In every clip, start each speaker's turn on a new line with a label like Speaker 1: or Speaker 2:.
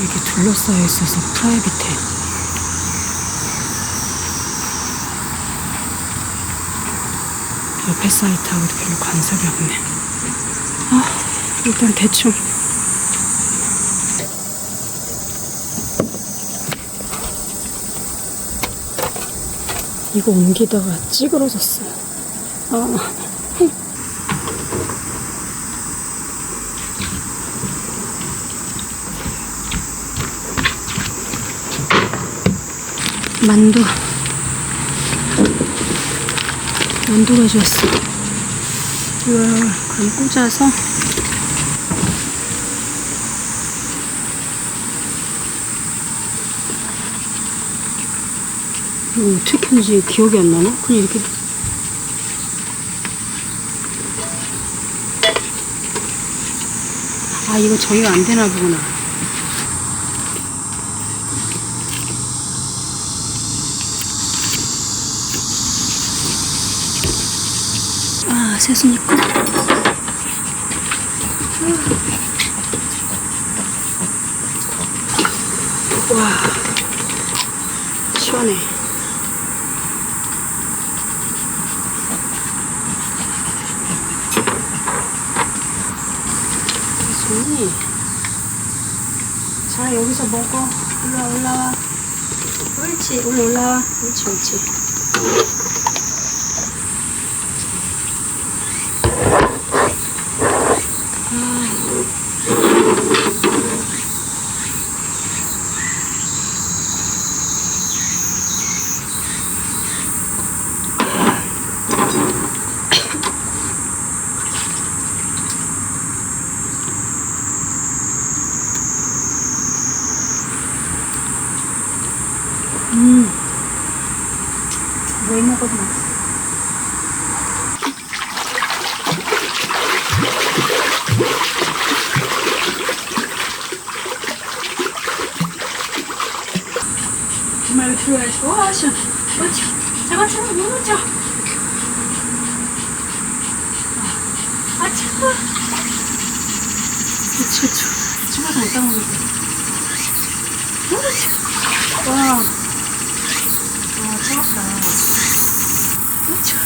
Speaker 1: 이렇게 둘러싸여 있어서 프라이빗해. 옆에 사이트하고도 별로 관섭이 없네. 아, 일단 대충. 이거 옮기다가 찌그러졌어. 아. 만두. 만두 가져왔어. 이걸 그럼 꽂아서 이거 어떻게 켰는지 기억이 안 나나? 그냥 이렇게 아 이거 저기가 안 되나 보구나. 아, 세수니까. 와, 시원해. 손이. 자, 여기서 먹어. 올라, 올라와. 옳지, 올라, 올라와. 옳지, 옳지. 뭘 먹어도 맛있어. 그렇죠. 잠깐, 잠깐, 못 놓쳐. 아, 잠깐. 그치, 그치. 정말 잘 따먹는 거. 와. 와, 차갑다. 그렇죠.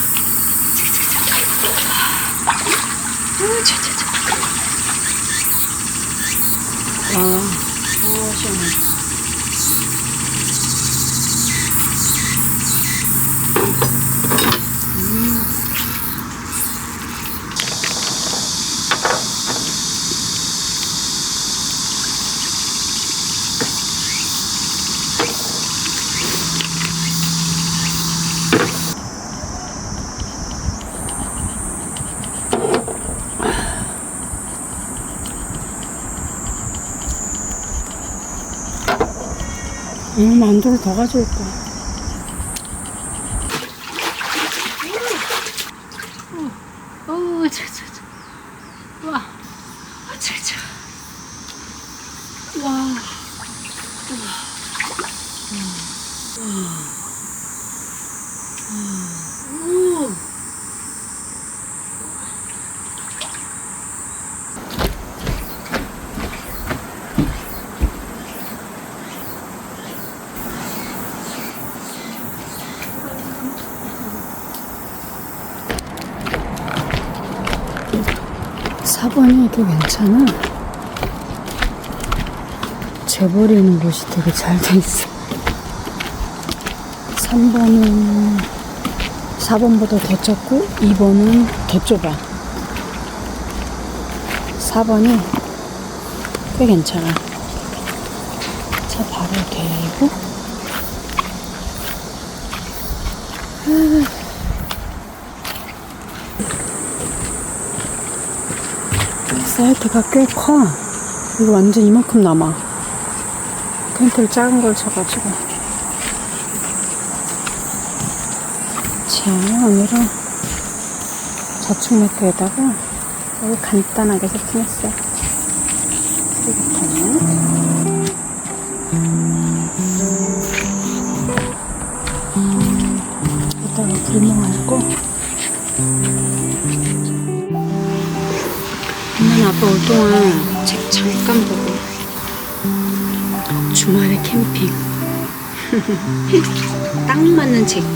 Speaker 1: 우, 차, 차, 차. 아, 어, 시원해. 음, 만두를 더 가져올 거야.
Speaker 2: 오, 차, 차, 차. 와. 아, 차, 차. 와. 오.
Speaker 1: 4번이 꽤 괜찮아. 재버리는 곳이 되게 잘 돼 있어. 3번은 4번보다 더 작고 2번은 더 좁아. 4번이 꽤 괜찮아. 차 바로 대고 사이트가 꽤 커. 이거 완전 이만큼 남아. 텐트를 작은 걸 쳐가지고. 자, 오늘은 저축 매트에다가 여기 간단하게 세팅했어요. 이렇게. 아빠 올 동안 책 잠깐 보고 주말에 캠핑. 딱 맞는 책.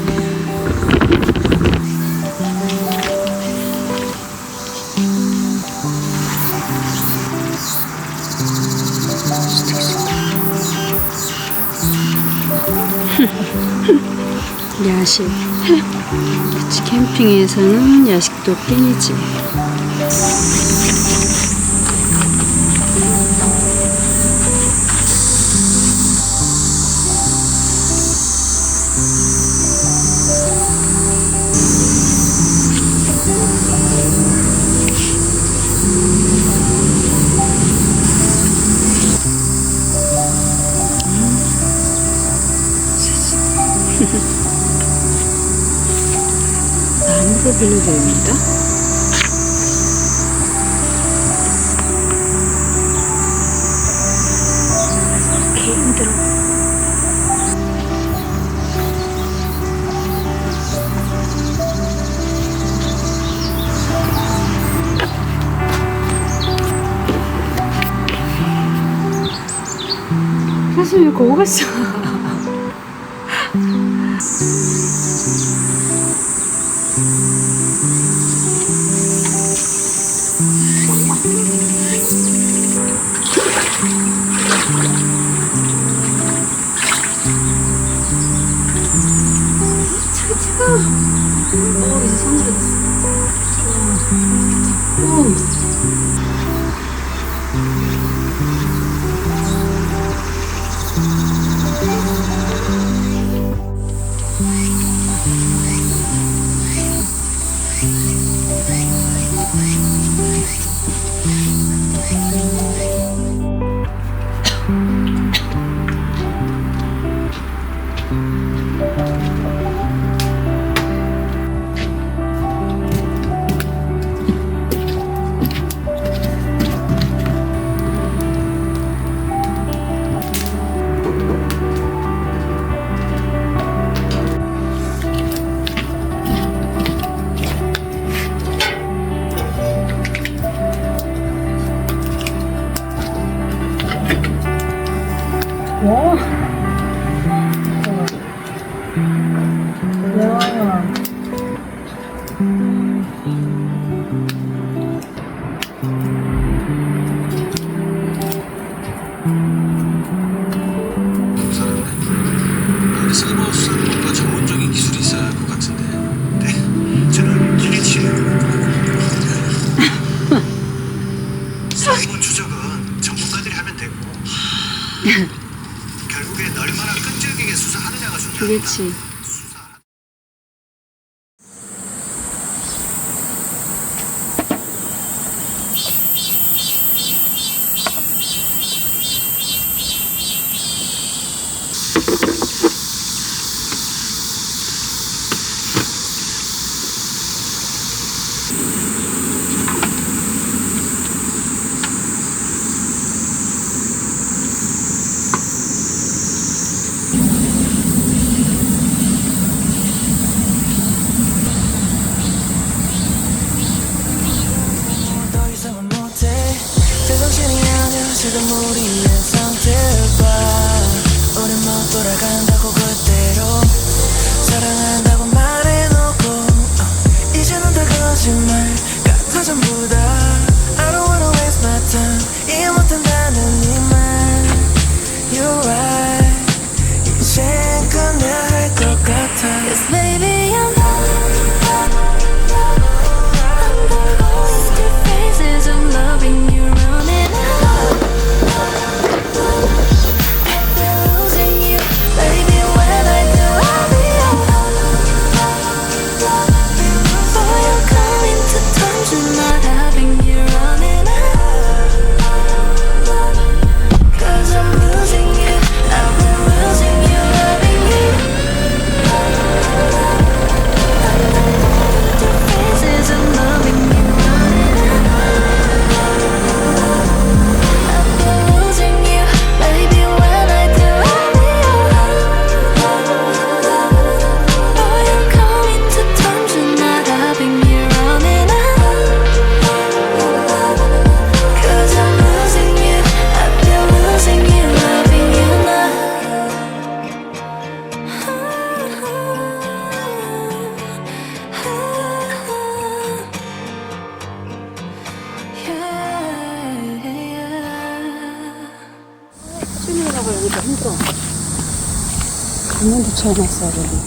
Speaker 1: 야식. 그치 캠핑에서는 야식도 땡이지 나무를 빌려드립니다. 이렇게 힘들어. 사실 왜 거기 갔어? 어,
Speaker 3: 가